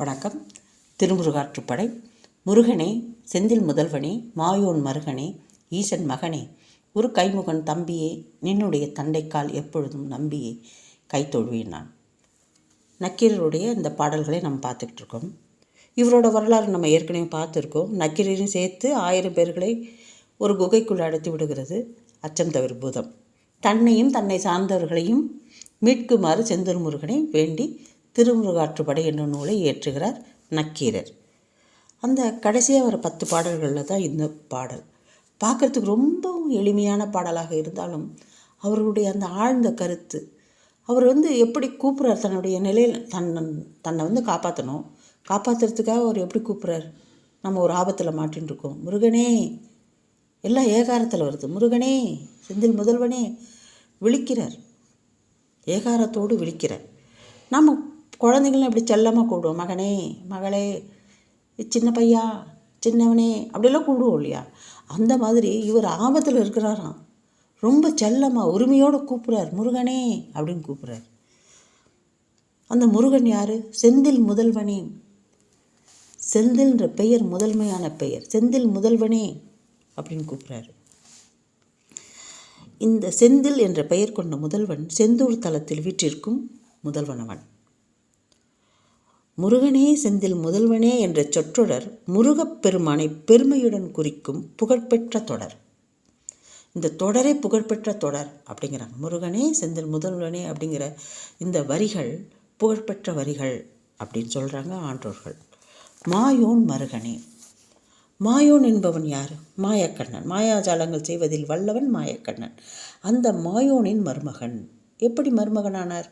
வணக்கம். திருமுருகாற்றுப்படை. முருகனே செந்தில் முதல்வனே மாயோன் மருகனே ஈசன் மகனே ஒரு கைமுகன் தம்பியே நின்னுடைய தண்டைக்கால் எப்பொழுதும் நம்பியே கைத்தொழுவேன் நான். நக்கீரருடைய இந்த பாடல்களை நம்ம பார்த்துக்கிட்டு இருக்கோம் இவரோட வரலாறு நம்ம ஏற்கனவே பார்த்துருக்கோம். நக்கீரரையும் சேர்த்து ஆயிரம் பேர்களை ஒரு குகைக்குள் அடைத்து விடுகிறது. அச்சம் தவிர பூதம். தன்னையும் தன்னை சார்ந்தவர்களையும் மீட்குமாறு செந்தூர் முருகனை வேண்டி திருமுருகாற்றுப்படை என்னும் நூலை இயற்றுகிறார் நக்கீரர். அந்த கடைசியாக வர பத்து பாடல்களில் தான் இந்த பாடல். பார்க்குறதுக்கு ரொம்பவும் எளிமையான பாடலாக இருந்தாலும் அவர்களுடைய அந்த ஆழ்ந்த கருத்து அவர் வந்து எப்படி கூப்பிட்றார் தன்னுடைய நிலையில் தன் தன்னை வந்து காப்பாற்றணும் காப்பாற்றுறதுக்காக அவர் எப்படி கூப்பிட்றார் நம்ம ஒரு ஆபத்தில் மாட்டின்னு இருக்கோம் முருகனே எல்லாம் ஏகாரத்தில் வருது. முருகனே செந்தில் முதல்வனே விழிக்கிறார். ஏகாரத்தோடு விழிக்கிறார். நம்ம குழந்தைங்களும் இப்படி செல்லமாக கூடுவோம் மகனே மகளே சின்ன பையா சின்னவனே அப்படிலாம் கூடுவோம் இல்லையா? அந்த மாதிரி இவர் ஆபத்தில் இருக்கிறாராம். ரொம்ப செல்லமாக உரிமையோடு கூப்பிட்றார். முருகனே அப்படின்னு கூப்பிட்றார். அந்த முருகன் யார்? செந்தில் முதல்வனே. செந்தில்ன்ற பெயர் முதன்மையான பெயர். செந்தில் முதல்வனே அப்படின்னு கூப்பிட்றாரு. இந்த செந்தில் என்ற பெயர் கொண்ட முதல்வன் செந்தூர் தலத்தில் வீற்றிருக்கும் முதல்வனவன். முருகனே செந்தில் முதல்வனே என்ற சொற்றொடர் முருகப்பெருமானை பெருமையுடன் குறிக்கும் புகழ்பெற்ற தொடர். இந்த தொடரே புகழ்பெற்ற தொடர் அப்படிங்கிறாங்க. முருகனே செந்தில் முதல்வனே அப்படிங்கிற இந்த வரிகள் புகழ்பெற்ற வரிகள் அப்படின்னு சொல்கிறாங்க ஆன்றோர்கள். மாயோன் மருகனே. மாயோன் என்பவன் யார்? மாயக்கண்ணன். மாயாஜாலங்கள் செய்வதில் வல்லவன் மாயக்கண்ணன். அந்த மாயோனின் மருமகன். எப்படி மருமகனானார்?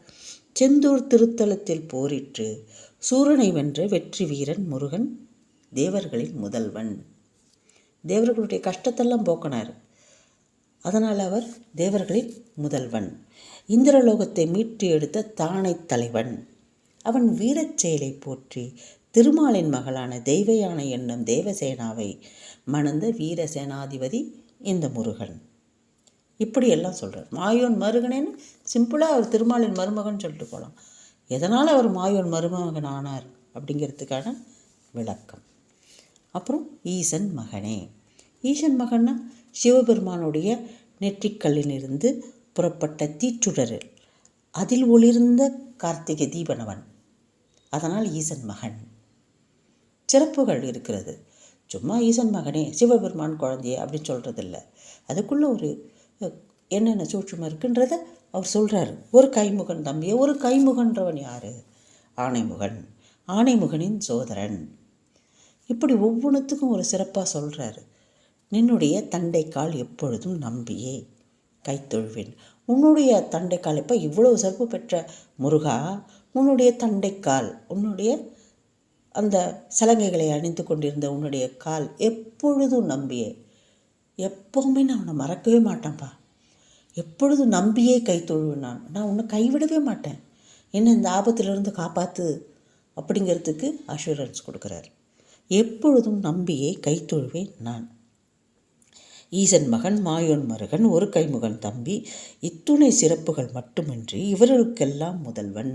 செந்தூர் திருத்தலத்தில் போரிட்டு சூரனை வென்ற வெற்றி வீரன் முருகன் தேவர்களின் முதல்வன். தேவர்களுடைய கஷ்டத்தெல்லாம் போக்கினார். அதனால் அவர் தேவர்களின் முதல்வன். இந்திரலோகத்தை மீட்டு எடுத்த தானை தலைவன். அவன் வீரச் செயலை போற்றி திருமாலின் மகளான தெய்வயானை என்னும் தேவசேனாவை மணந்த வீரசேனாதிபதி இந்த முருகன். இப்படியெல்லாம் சொல்கிறார் மாயோன் மருகனேன்னு சிம்பிளாக அவர் திருமாலின் மருமகன் சொல்லிட்டு போகலாம் எதனால் அவர் மாயோன் மருமகன் ஆனார் அப்படிங்கிறதுக்கான விளக்கம். அப்புறம் ஈசன் மகனே. ஈசன் மகன்னா சிவபெருமானுடைய நெற்றிக்கல்லிலிருந்து புறப்பட்ட தீச்சுடரில் அதில் ஒளிர்ந்த கார்த்திகை தீபனவன். அதனால் ஈசன் மகன். சிறப்புகள் இருக்கிறது. சும்மா ஈசன் மகனே சிவபெருமான் குழந்தையே அப்படின்னு சொல்கிறதில்ல அதுக்குள்ளே ஒரு என்னென்ன சூட்சமாக இருக்குன்றத அவர் சொல்கிறாரு ஒரு கைமுகன் தம்பியை ஒரு கைமுகன்றவன் யார்? ஆணைமுகன். ஆணைமுகனின் சோதரன். இப்படி ஒவ்வொன்றுத்துக்கும் ஒரு சிறப்பாக சொல்கிறாரு நின்னுடைய தண்டைக்கால் எப்பொழுதும் நம்பியே கைத்தொழுவேன். உன்னுடைய தண்டைக்கால் இப்போ இவ்வளவு சிறப்பு பெற்ற முருகா உன்னுடைய தண்டைக்கால் உன்னுடைய அந்த சலங்கைகளை அணிந்து கொண்டிருந்த உன்னுடைய கால் எப்பொழுதும் நம்பியே. எப்போவுமே நான் உன்னை மறக்கவே மாட்டேன்ப்பா எப்பொழுதும் நம்பியே கை தொழுவேன் நான் நான் உன்னை கைவிடவே மாட்டேன். என்ன இந்த ஆபத்திலிருந்து காப்பாற்று அப்படிங்கிறதுக்கு அஷூரன்ஸ் கொடுக்குறார். எப்பொழுதும் நம்பியே கை தொழுவேன் நான். ஈசன் மகன் மாயோன் மருகன் ஒரு கைமுகன் தம்பி இத்துணை சிறப்புகள் மட்டுமின்றி இவர்களுக்கெல்லாம் முதல்வன்.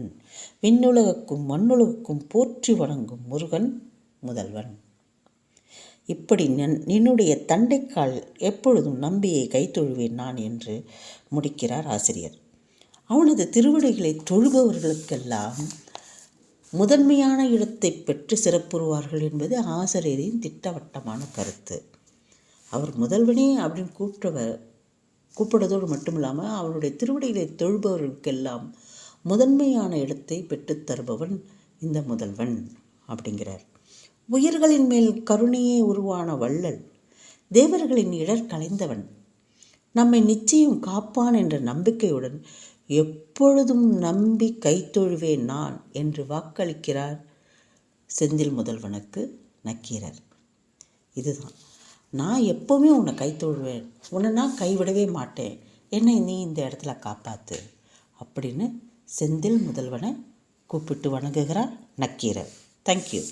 விண்ணுலகுக்கும் மண்ணுலகுக்கும் போற்றி வணங்கும் முருகன் முதல்வன். இப்படி நன் நின்னுடைய தண்டைக்கால் எப்பொழுதும் நம்பியை கைத்தொழுவேன் நான் என்று முடிக்கிறார் ஆசிரியர். அவனது திருவடிகளை தொழுபவர்களுக்கெல்லாம் முதன்மையான இடத்தை பெற்று சிறப்புறுவார்கள் என்பது ஆசிரியரின் திட்டவட்டமான கருத்து. அவர் முதல்வனே அப்படின்னு கூப்பிட்டவர் கூப்பிடுறதோடு மட்டும் இல்லாமல் அவருடைய திருவடிகளை தொழுபவர்களுக்கெல்லாம் முதன்மையான இடத்தை பெற்றுத் தருபவன் இந்த முதல்வன் அப்படிங்கிறார். உயிர்களின் மேல் கருணையே உருவான வள்ளல் தேவர்களின் இடர் கலைந்தவன். நம்மை நிச்சயம் காப்பான் என்ற நம்பிக்கையுடன் எப்பொழுதும் நம்பி கைத்தொழுவேன் நான் என்று வாக்களிக்கிறார் செந்தில் முதல்வனுக்கு நக்கீரர். இதுதான். நான் எப்போவுமே உன்னை கைத்தொழுவேன். உன்னை நான் கைவிடவே மாட்டேன். என்னை நீ இந்த இடத்துல காப்பாற்று அப்படின்னு செந்தில் முதல்வனை கூப்பிட்டு வணங்குகிறார் நக்கீரர். தேங்க்யூ